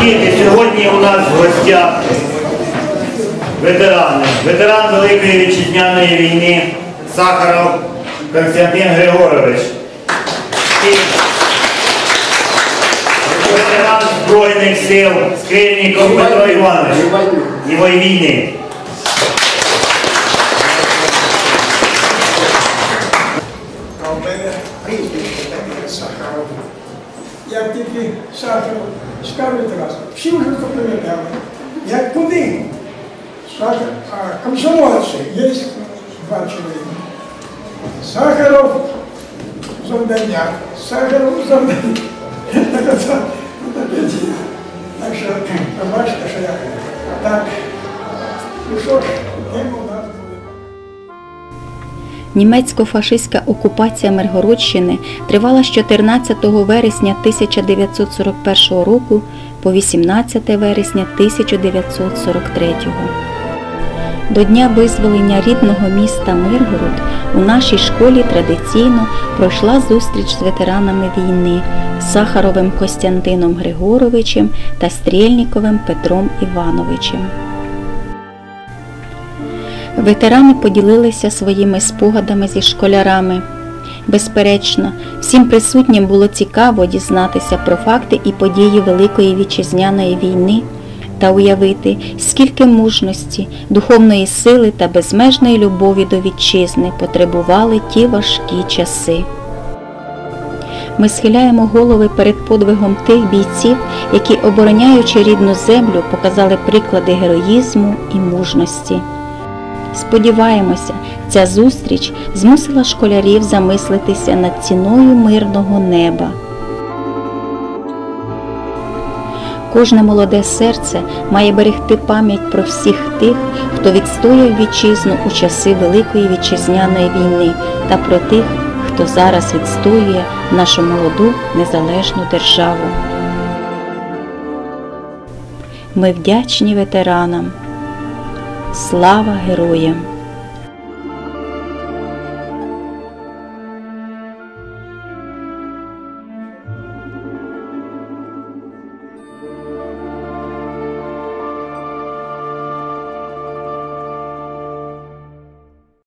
Діти, сьогодні у нас в гостях ветерани. Ветеран Великої вітчизняної війни Сахаров Константин Григорович. І ветеран Збройних сил Скрильніков Петро Іванович. І війни. А в мене прізвище таке Сахаров. Як тільки Сахаров скажуть раз, всі вже запам'ятали. Як куди? Сахар, а комсомольці є два чоловіка. Сахаров завдання, Сахаров завдання. Так оце, таке діло. Так що, ви бачите, що я так. Ну що ж, йдемо в нас буде. Німецько-фашистська окупація Миргородщини тривала з 14 вересня 1941 року по 18 вересня 1943 До Дня визволення рідного міста Миргород у нашій школі традиційно пройшла зустріч з ветеранами війни Сахаровим Костянтином Григоровичем та Стрєльніковим Петром Івановичем. Ветерани поділилися своїми спогадами зі школярами. Безперечно, всім присутнім було цікаво дізнатися про факти і події Великої вітчизняної війни та уявити, скільки мужності, духовної сили та безмежної любові до вітчизни потребували ті важкі часи. Ми схиляємо голови перед подвигом тих бійців, які, обороняючи рідну землю, показали приклади героїзму і мужності. Сподіваємося, ця зустріч змусила школярів замислитися над ціною мирного неба. Кожне молоде серце має берегти пам'ять про всіх тих, хто відстояв вітчизну у часи Великої вітчизняної війни та про тих, хто зараз відстоює нашу молоду незалежну державу. Ми вдячні ветеранам. Слава героям!